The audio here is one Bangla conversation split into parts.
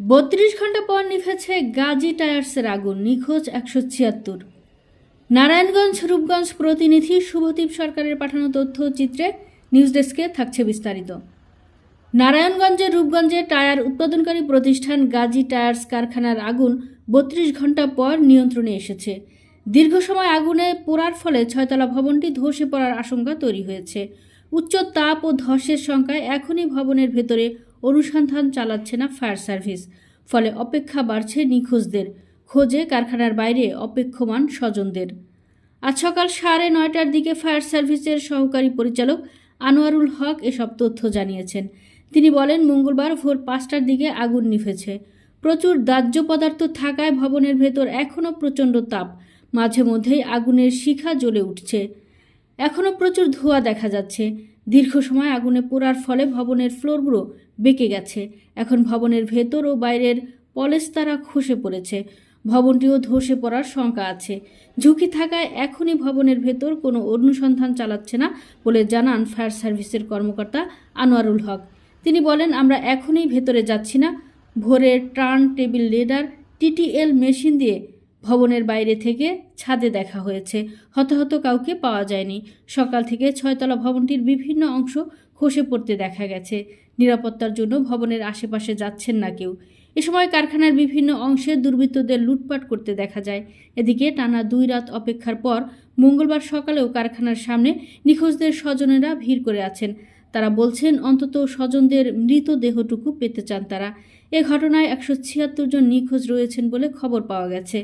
বত্রিশ ঘণ্টা পর নিভেছে গাজী টায়ার্সের আগুন, নিখোঁজ একশো ছিয়াত্তর। নারায়ণগঞ্জ, রূপগঞ্জ প্রতিনিধি শুভদীপ সরকারের পাঠানো তথ্য চিত্রে নিউজ ডেস্কে থাকছে বিস্তারিত। নারায়ণগঞ্জের রূপগঞ্জে টায়ার উৎপাদনকারী প্রতিষ্ঠান গাজী টায়ার্স কারখানার আগুন বত্রিশ ঘণ্টা পর নিয়ন্ত্রণে এসেছে। দীর্ঘ সময় আগুনে পোড়ার ফলে ছয়তলা ভবনটি ধসে পড়ার আশঙ্কা তৈরি হয়েছে। উচ্চ তাপ ও ধসের সংখ্যায় এখনই ভবনের ভেতরে অনুসন্ধান চালাচ্ছে না ফায়ার সার্ভিস। ফলে অপেক্ষা বাড়ছে নিখোঁজদের। খোঁজে কারখানার বাইরে অপেক্ষমান স্বজনদের। আজ সকাল সাড়ে নয়টার দিকে ফায়ার সার্ভিসের সহকারী পরিচালক আনোয়ারুল হক এসব তথ্য জানিয়েছেন। তিনি বলেন, মঙ্গলবার ভোর পাঁচটার দিকে আগুন নিভেছে। প্রচুর দাহ্য পদার্থ থাকায় ভবনের ভেতর এখনও প্রচণ্ড তাপ। মাঝে মধ্যেই আগুনের শিখা জ্বলে উঠছে। এখনও প্রচুর ধোঁয়া দেখা যাচ্ছে। দীর্ঘ সময় আগুনে পোড়ার ফলে ভবনের ফ্লোরগুলো বেঁকে গেছে। এখন ভবনের ভেতর ও বাইরের পলেস্তারা খসে পড়েছে। ভবনটিও ধসে পড়ার শঙ্কা আছে। ঝুঁকি থাকায় এখনই ভবনের ভেতর কোনো অনুসন্ধান চালাচ্ছে না বলে জানান ফায়ার সার্ভিসের কর্মকর্তা আনোয়ারুল হক। তিনি বলেন, আমরা এখনই ভেতরে যাচ্ছি না। ভোরে turntable ladder TTL machine দিয়ে ভবনের বাইরে থেকে ছাদে দেখা হয়েছে। হতাহত কাউকে পাওয়া যায়নি। সকাল থেকে ছয়তলা ভবনটির বিভিন্ন অংশ খসে পড়তে দেখা গেছে। নিরাপত্তার জন্য ভবনের আশেপাশে যাচ্ছেন না কেউ। এ সময় কারখানার বিভিন্ন অংশে দুর্বৃত্তদের লুটপাট করতে দেখা যায়। এদিকে টানা দুই রাত অপেক্ষার পর মঙ্গলবার সকালেও কারখানার সামনে নিখোঁজদের স্বজনেরা ভিড় করে আছেন। তারা বলছেন, অন্তত স্বজনদের মৃতদেহটুকু পেতে চান তারা। এ ঘটনায় একশো ছিয়াত্তর জন নিখোঁজ রয়েছেন বলে খবর পাওয়া গেছে।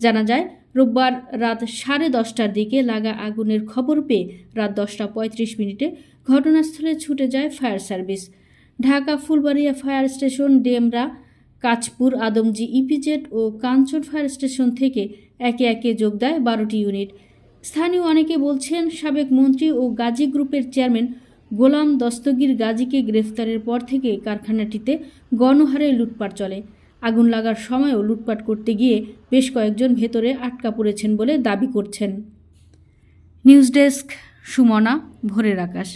জানা যায়, রোববার রাত সাড়ে দশটার দিকে লাগা আগুনের খবর পেয়ে রাত দশটা পঁয়ত্রিশ মিনিটে ঘটনাস্থলে ছুটে যায় fire service. Dhaka Fulbaria fire station, Demra, Kanchpur, Adamjee, EPZ ও কাঞ্চন ফায়ার স্টেশন থেকে একে একে যোগ দেয় বারোটি ইউনিট। স্থানীয় অনেকে বলছেন, সাবেক মন্ত্রী ও গাজী গ্রুপের চেয়ারম্যান গোলাম দস্তগীর গাজীকে গ্রেফতারের পর থেকে কারখানাটিতে গণহারে লুটপাট চলে। আগুন লাগার সময়ও লুটপাট করতে গিয়ে বেশ কয়েকজন ভেতরে আটকা পড়েছেন বলে দাবি করছেন। নিউজ ডেস্ক, সুমনা, ভোরের আকাশ।